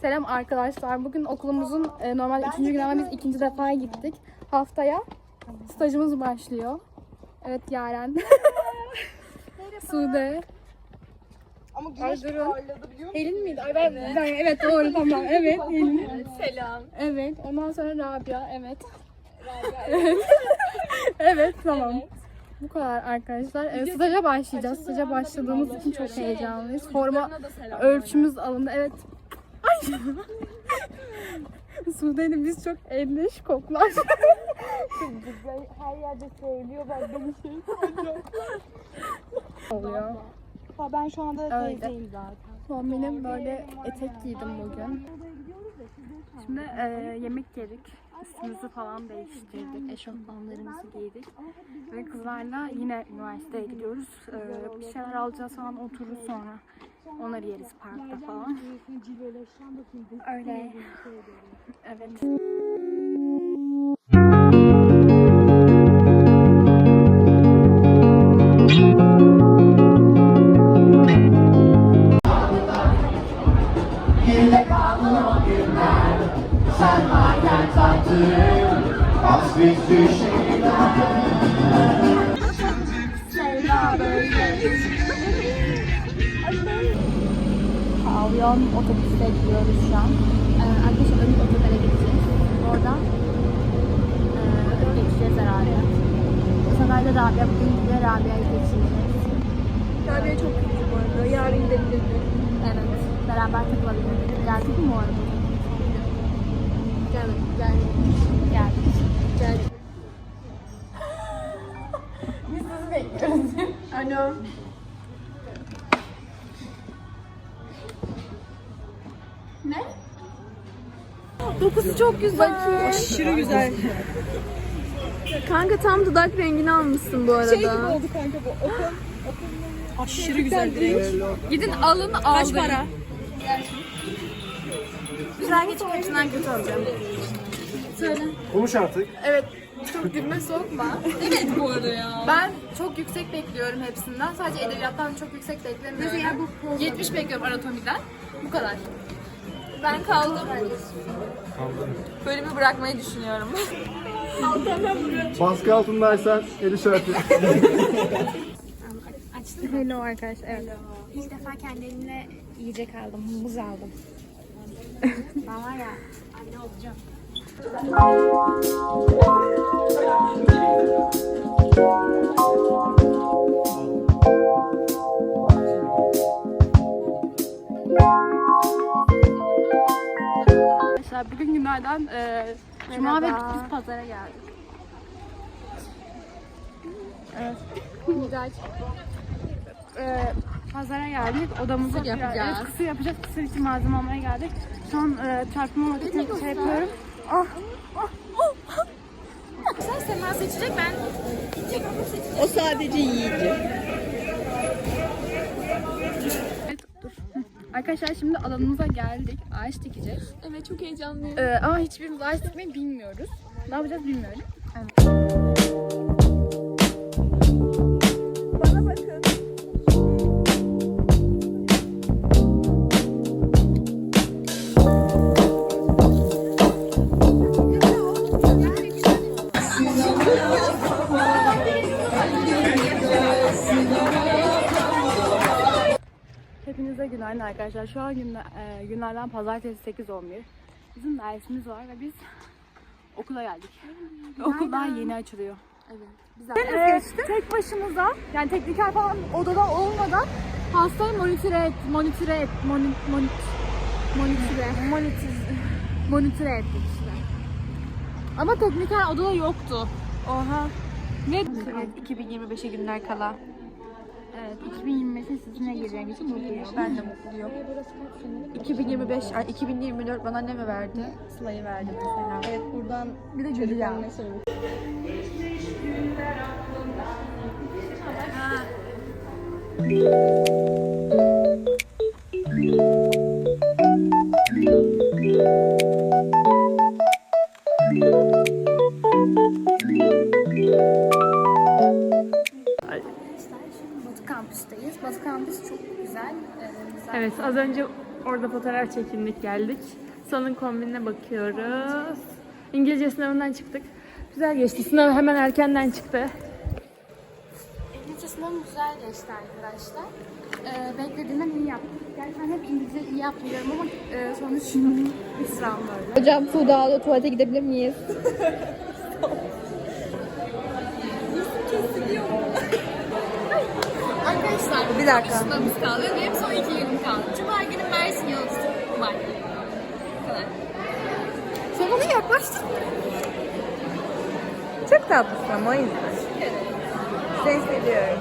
Selam arkadaşlar. Bugün okulumuzun e, normal üçüncü günü ama biz ikinci defa gittik. Haftaya stajımız başlıyor. Evet Yaren. Sude. Ama güneş Ay, durun. parladı biliyor musun? Helin miydi? Ay ben, ben- evet doğru tamam. Evet Helin. Selam. Evet. Ondan sonra Rabia. Evet. evet. evet tamam. Bu kadar arkadaşlar. E, staja başlayacağız. Staja başladığımız için çok heyecanlıyız. Forma ölçümüz alındı. Evet. Ay. Sude'nin biz çok elleş koklar. Her yerde söylüyor bak beni şey oluyor. Ha, ben şu anda Öyle. teyzeyim zaten. Kombinim böyle etek giydim bugün. Şimdi e, yemek yedik. Üstümüzü falan değiştirdik. Eşofmanlarımızı giydik. Ve kızlarla yine üniversiteye gidiyoruz. E, bir şeyler alacağız falan otururuz sonra. Onları yeriz parkta falan. Öyle. Evet. De Rabia bugün gidiyor. Rabia'yı geçireceğiz. Rabia çok kötü bu arada. Yarın gidebilirdi. Evet. Beraber takılabiliriz. Geldik mi bu arada? Gelmedim. Gelmedim. Geldik. Gelmedim. Alo. Dokusu çok güzel. Aşırı güzel. Kanka tam dudak rengini almışsın bu arada. Şey gibi oldu kanka bu. Okul. Aşırı güzel bir renk. Gidin alın aldırın. Kaç para? Güzel geçip hepsinden kötü alacağım. Söyle. Konuş artık. Evet. Çok gülme sokma. Evet bu arada ya. Ben çok yüksek bekliyorum hepsinden. Sadece edebiyattan çok yüksek beklemiyorum. Mesela bu 70 bekliyorum anatomiden. Bu kadar. Ben kaldım. Bölümü bırakmayı düşünüyorum. Baskı altındaysan el işareti. Hello arkadaşlar. Evet. İlk defa kendi elimle yiyecek aldım. Muz aldım. ben var ya anne olacağım. Arkadaşlar bugün günlerden e, Cuma ve biz pazara geldik. Evet. Güzel. E, pazara geldik. Odamızı yapacağız. Evet, kısır yapacağız. Kısır için malzeme almaya geldik. Şu an e, çarpma için şey yapıyorum. Ah. Sema seçecek ben. O sadece yiyici. Evet. Arkadaşlar şimdi alanımıza geldik. Ağaç dikeceğiz. Evet çok heyecanlıyım. E, ama hiçbirimiz ağaç dikmeyi bilmiyoruz. Ne yapacağız bilmiyorum. Bana Hepinize günaydın arkadaşlar. Şu an günler, e, günlerden pazartesi 8.11. Bizim dersimiz var ve biz okula geldik. Ve Okul daha yeni açılıyor. Evet. tek başımıza yani tekniker falan odada olmadan hastayı monitore et, monitore et, moni, moni, monitore, monitor, monitore ettik işte. Ama tekniker odada yoktu. Oha. Ne? Evet 2025'e günler kala. Evet, 2025'in sizinle gireceğim için mutluyum. Ben de mutluyum. 2025, ay 2024 bana ne mi verdi? Sıla'yı verdi mesela. Evet buradan Bir de Julia. ne söyleyeyim? Batı kampüs çok güzel. Ee, güzel. Evet az önce orada fotoğraf çekindik geldik. Sonun kombinine bakıyoruz. İngilizce sınavından çıktık. Güzel geçti. Sınav hemen erkenden çıktı. İngilizce sınavım güzel geçti arkadaşlar. Ee, beklediğimden iyi yaptım. Yani ben hep İngilizce iyi yapmıyorum ama e, sonuç bir sıram böyle. Hocam Tuğda ağlıyor. Tuvalete gidebilir miyiz? Arkadaşlar Bir dakika. sınavımız kaldı. Benim son iki günüm kaldı. Cuma günü Mersin var. Bu kadar. Sen ona yaklaştın. Çok tatlısın ama o yüzden. Seni seviyorum.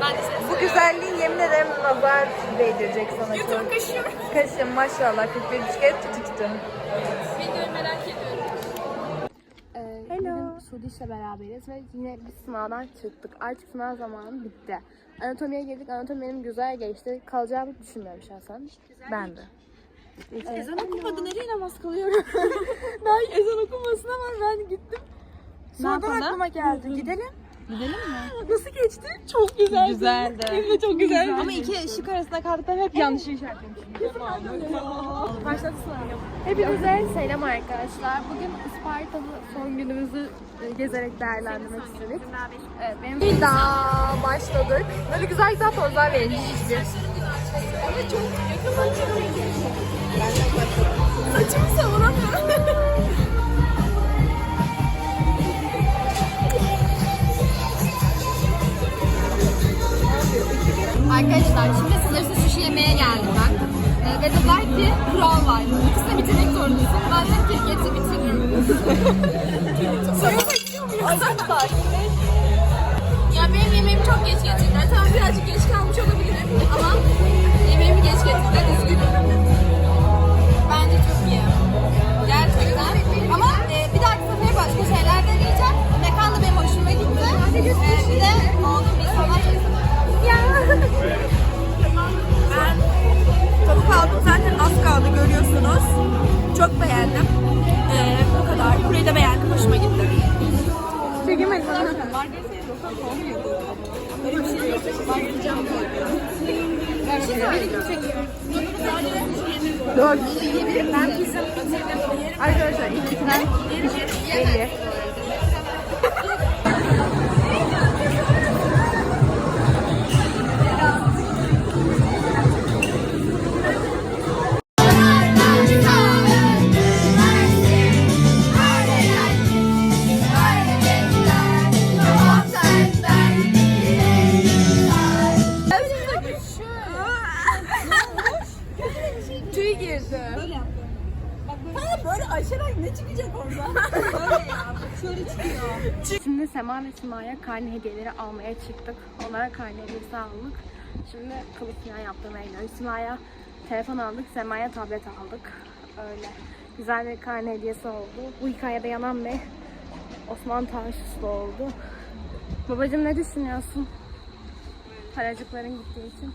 Ben de seni Bu güzelliğin yemin ederim nazar değdirecek sana. YouTube kaşıyor. Kaşım maşallah 41 kere tutuştum. Videoyu merak ediyorum. İle beraberiz ve yine bir sınavdan çıktık. Artık sınav zamanı bitti. Anatomiye girdik. Anatomi benim güzel geçti. Kalacağımı düşünmüyorum şahsen. Ben de. Ezan okumadı. Nereye namaz kılıyorum? Daha ezan okumasına var. Ben gittim. Sonradan aklıma geldi. Gidelim. Gidelim mi? Nasıl geçti? Çok güzeldi. Güzeldi. De çok güzeldi. Ama iki ışık arasında kaldıktan hep yanlış işaretlemişim. Başladı sınavım. Hepinize selam arkadaşlar. Bugün Isparta'da son günümüzü e, gezerek değerlendirmek istedik. Evet, benim Bir daha başladık. Böyle güzel güzel pozlar verin. saçımı savuramıyorum. Arkadaşlar şimdi sınırsız sushi yemeye geldim ben. Ee, ve dediler ki kural var. İkisini bitirmek zorundasın. Ben dedim ki getir bitiriyorum. Sonra bekliyor muyum? Ya benim yemeğimi çok geç getirdiler. Tamam birazcık geç görüyorsunuz. Çok beğendim. Ee, bu kadar. Burayı da beğendim. Hoşuma gitti. Çekemedim. Dört. Arkadaşlar ikisinden belli. Şimdi Sema ve Sima'ya karne hediyeleri almaya çıktık. Onlara karne hediyesi aldık. Şimdi kılıf falan yaptırmaya gidiyoruz. Sima'ya telefon aldık, Sema'ya tablet aldık. Öyle. Güzel bir karne hediyesi oldu. Bu hikayede yanan bir Osman Tarsuslu oldu. Babacım ne düşünüyorsun? Paracıkların gittiği için.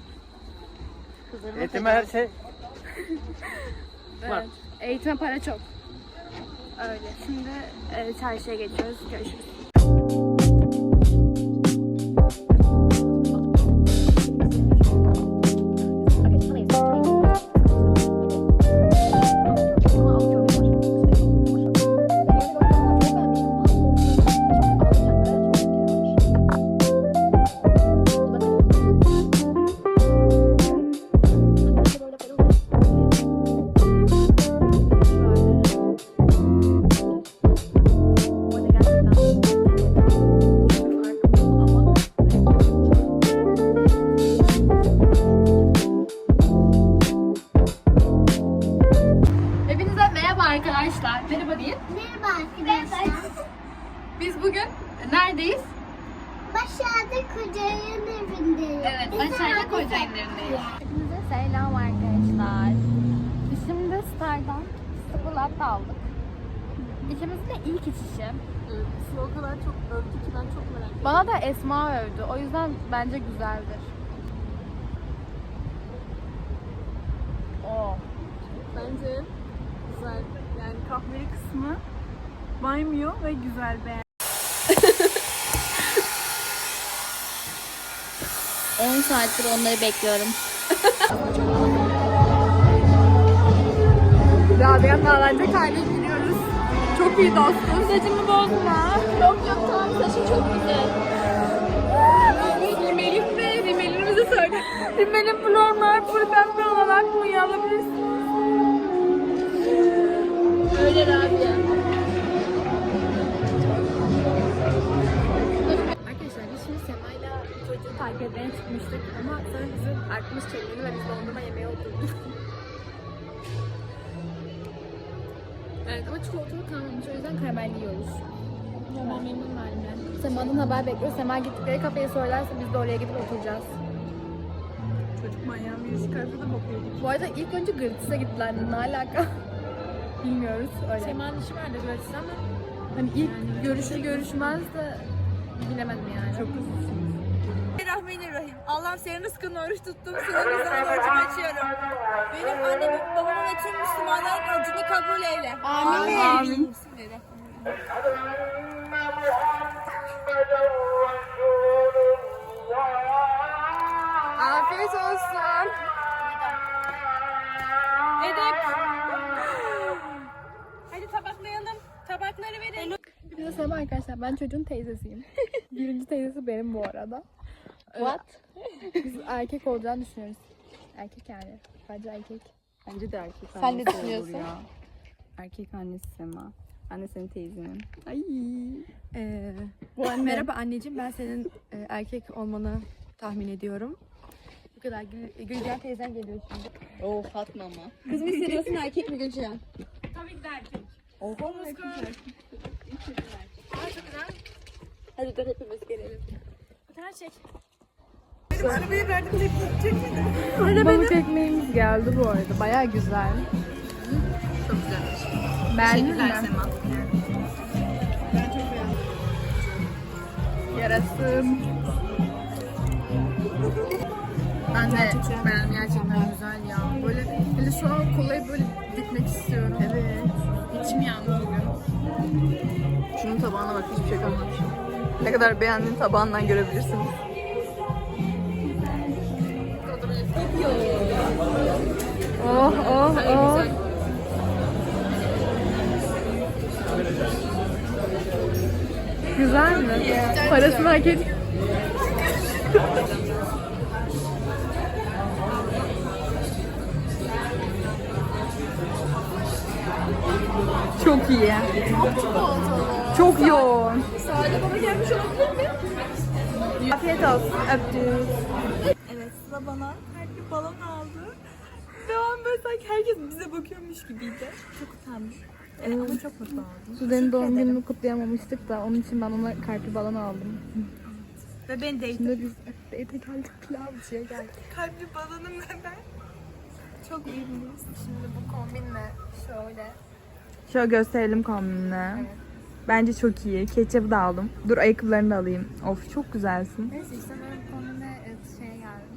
Kızlarıma Eğitime her şey. Evet. Eğitime para çok. Öyle. Şimdi e, çarşıya geçiyoruz. Görüşürüz. Arkadaşlar. Merhaba deyin. Merhaba arkadaşlar. Biz bugün neredeyiz? Başarıda kocanın evindeyiz. Evet, Başarılı Kocayın evindeyiz. Hepinize selam arkadaşlar. Biz şimdi Star'dan sıfırlat aldık. İkimizin de ilk içişi. Sıla o kadar çok övdü ki ben çok merak ettim. Bana da Esma övdü. O yüzden bence güzeldir. Oo. Bence güzel. Yani kahveli kısmı baymıyor ve güzel beğen. 10 saattir onları bekliyorum. Rabia'nın ağlanacak haline giriyoruz. Çok iyi dostuz. Saçımı bozma. Yok yok tamam saçın çok güzel. Rimel'in de Rimel'imizi söyle. Rimel'in blonlar full pembe olarak mı alabilirsin? Öyle Rabia. Arkadaşlar biz şimdi Sema'yla çocuğu takip etmeye çıkmıştık ama sonra bizim ve biz dondurma yemeye oturduk. evet ama çikolatalı kalmamış o yüzden karamelli yiyoruz. Normal memnun halimden. Sema'dan haber bekliyoruz. Sema gittikleri kafeye söylerse biz de oraya gidip oturacağız. Çocuk manyağın birisi karısı da bakıyorduk. Bu arada ilk önce Gırtis'e gittiler. Ne alaka? Bilmiyoruz öyle. Sema'nın işi vardı görürsün ama Hani ilk görüşür görüşmez de bilemedim yani. Çok Bismillahirrahmanirrahim. Allah'ım senin rızkını oruç tuttum. Senin rızanı orucumu açıyorum. Benim annemi, babamı ve tüm Müslümanların orucunu kabul eyle. Amin. Amin. Afiyet olsun. Edep. Hadi tabaklayalım. Tabakları verin. Bir de Sema arkadaşlar ben çocuğun teyzesiyim. Birinci teyzesi benim bu arada. What? Biz erkek olacağını düşünüyoruz. Erkek yani. Bence erkek. Bence de erkek Sen annesi ne düşünüyorsun? olur ya. Erkek annesi Sema. De senin teyzenim. Ay. Ee, Bu anne. merhaba anneciğim, ben senin e, erkek olmanı tahmin ediyorum. Bu kadar. Gül, Gülcan teyzen geliyor şimdi. Oo Fatma ama. Kız mı hissediyorsun, erkek mi Gülcan? Hadi dur hepimiz gelelim. Arabayı verdim tek gidecek Balık ekmeğimiz geldi bu arada. Baya güzel. Çok güzel. Beğendin mi? Sema. Yarasın. Ben de beğendim gerçekten güzel ya. Böyle hele şu an kolayı böyle dikmek istiyorum. Evet. İçim yandı bugün. Şunun tabağına bak hiçbir şey kalmamış. Ne kadar beğendiğin tabağından görebilirsiniz. Oh oh oh. Güzel mi? Parasını hak et. Çok iyi. Çok yoğun. Sade bana gelmiş olabilir mi? Afiyet olsun. Öptük. Evet sıra bana. Herkes balon aldı. Ve o an böyle sanki herkes bize bakıyormuş gibiydi. Çok utandım. Evet, ama çok mutlu oldum. Sude'nin doğum gününü kutlayamamıştık da onun için ben ona karpuz balon aldım. Ve ben de Şimdi biz date geldik, pilavcıya geldik. kalpli balonum ben. Çok ünlüyüz. Şimdi bu kombinle şöyle. Şöyle gösterelim kombinini. Bence çok iyi. Ketçapı da aldım. Dur ayakkabılarını da alayım. Of çok güzelsin. Neyse işte ben bu kombinle şey geldim.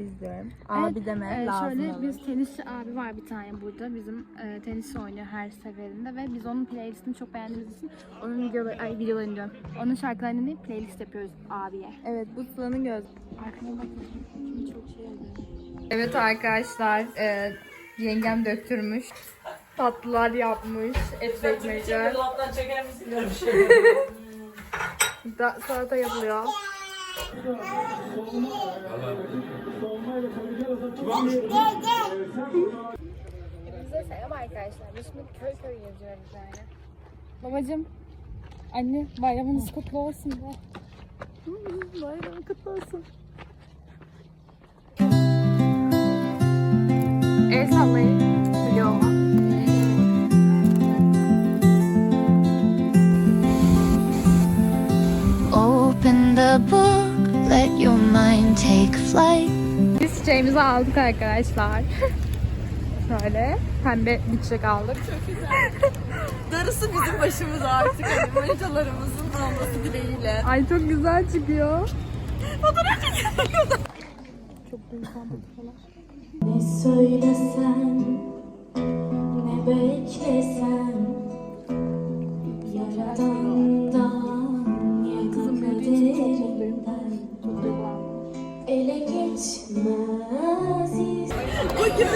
izliyorum. Abi deme Evet, lazım şöyle olur. biz tenisçi abi var bir tane burada. Bizim e, tenis oynuyor her seferinde ve biz onun playlistini çok beğendiğimiz için onun videoları, ay videolarını diyorum. Onun şarkılarını dinleyip playlist yapıyoruz abiye. Evet bu Sıla'nın göz. Arkama bakın. Çok şey oldu. Evet arkadaşlar, e, yengem döktürmüş. Tatlılar yapmış, et ekmekler. da, salata yapılıyor. Hepinize selam arkadaşlar. Biz şimdi köy köy geziyoruz yani. Babacım, anne bayramınız kutlu olsun be. Bayramın kutlu olsun. El sallayın. Biliyor olmam. Open the book, let your mind take flight. Biz çiçeğimizi aldık arkadaşlar. Şöyle pembe bir çiçek aldık. Darısı bizim başımıza artık. Hani manitalarımızın olması dileğiyle. Ay çok güzel çıkıyor. Ne söylesen, ne beklesen Yaradandan ya da kaderinden Ele geçmez Bugün,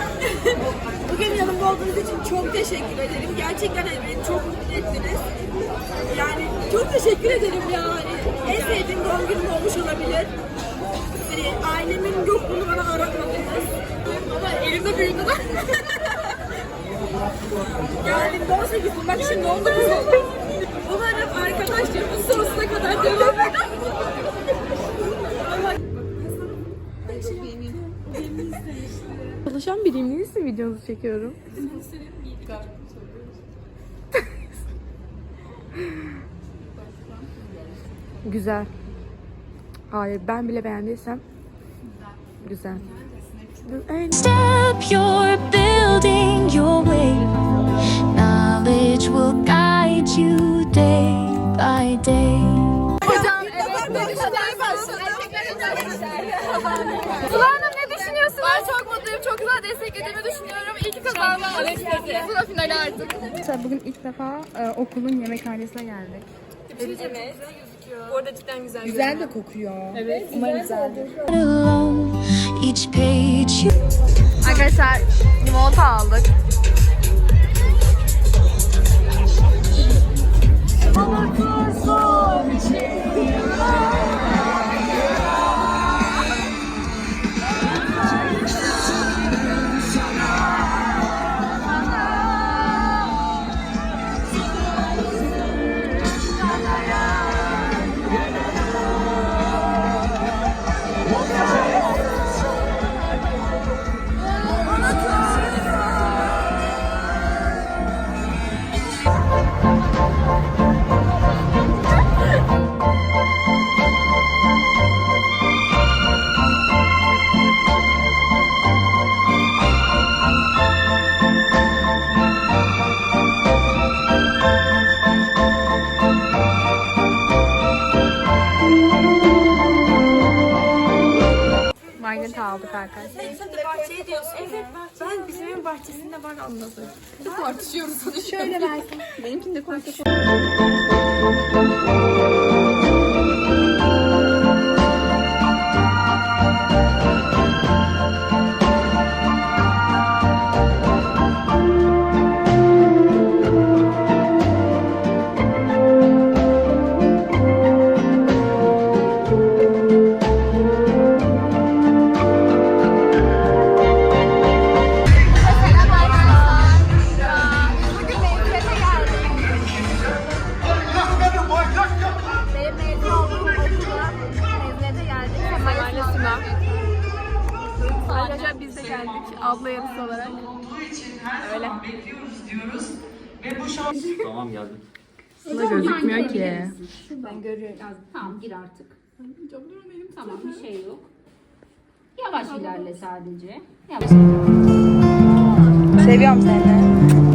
bugün yanımda olduğunuz için çok teşekkür ederim. Gerçekten beni çok mutlu ettiniz. Yani çok teşekkür ederim ya. Hani en sevdiğim doğum günüm olmuş olabilir. Hani ailemin yok bunu bana aratmadınız. Ama elimde büyüdü lan. yani 18'im bak şimdi 19 oldum. Umarım arkadaşlarımız sonsuza kadar devam eder. Çalışan biriyim. Niye videonuzu çekiyorum? Güzel. Hayır ben bile beğendiysem güzel. Step you're building your way. Knowledge will guide you day by day. Sıla Hanım ne düşünüyorsunuz? Ben çok mutluyum. Çok güzel desteklediğimi düşünüyorum. İyi ki kazandım. Sıla finali artık. Bugün ilk defa e, okulun yemekhanesine geldik. Güzel de kokuyor. Alone, each page you Arkadaşlar limonata aldık. Magnet De geldik. Abla yarısı olarak. Öyle. Tamam geldim. Sıla gözükmüyor ki. Ben görüyorum. Tamam gir artık. Tamam bir şey yok. Yavaş ilerle sadece. Yavaş. Seviyorum seni.